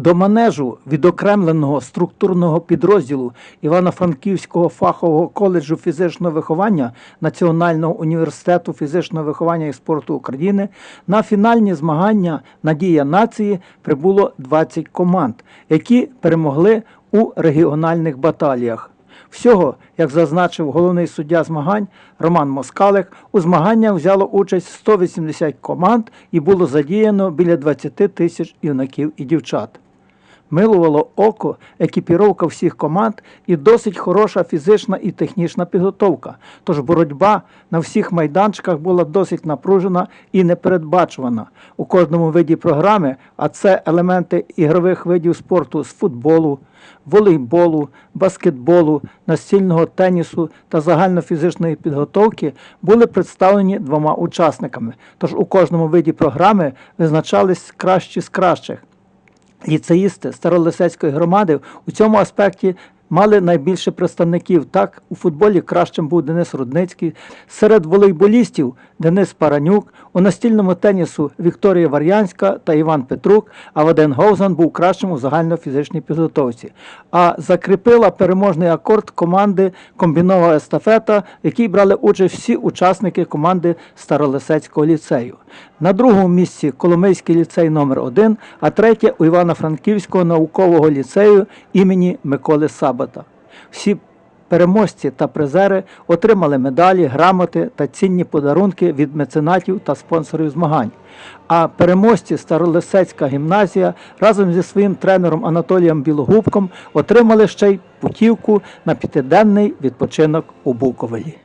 До манежу відокремленого структурного підрозділу Івано-Франківського фахового коледжу фізичного виховання Національного університету фізичного виховання і спорту України на фінальні змагання Надія нації прибуло 20 команд, які перемогли у регіональних баталіях. Всього, як зазначив головний суддя змагань Роман Москалик, у змаганнях взяло участь 180 команд і було задіяно біля 20 тисяч юнаків і дівчат. Милувало око екіпіровка всіх команд і досить хороша фізична і технічна підготовка. Тож боротьба на всіх майданчиках була досить напружена і непередбачувана. У кожному виді програми, а це елементи ігрових видів спорту з футболу, волейболу, баскетболу, настільного тенісу та загальнофізичної підготовки, були представлені двома учасниками. Тож у кожному виді програми визначались кращі з кращих. Ліцеїсти Старолисецької громади у цьому аспекті мали найбільше представників. Так, у футболі кращим був Денис Рудницький, серед волейболістів Денис Паранюк, у настільному тенісу Вікторія Вар'янська та Іван Петрук, а Ваден Говзан був кращим у загальнофізичній підготовці. А закріпила переможний акорд команди комбінова естафета, в якій брали участь всі учасники команди Старолисецького ліцею. На другому місці Коломийський ліцей номер 1 а третє у Івано-Франківського наукового ліцею імені Миколи Сабата. Всі переможці та призери отримали медалі, грамоти та цінні подарунки від меценатів та спонсорів змагань. А переможці Старолисецька гімназія разом зі своїм тренером Анатолієм Білогубком отримали ще й путівку на п'ятиденний відпочинок у Буковелі.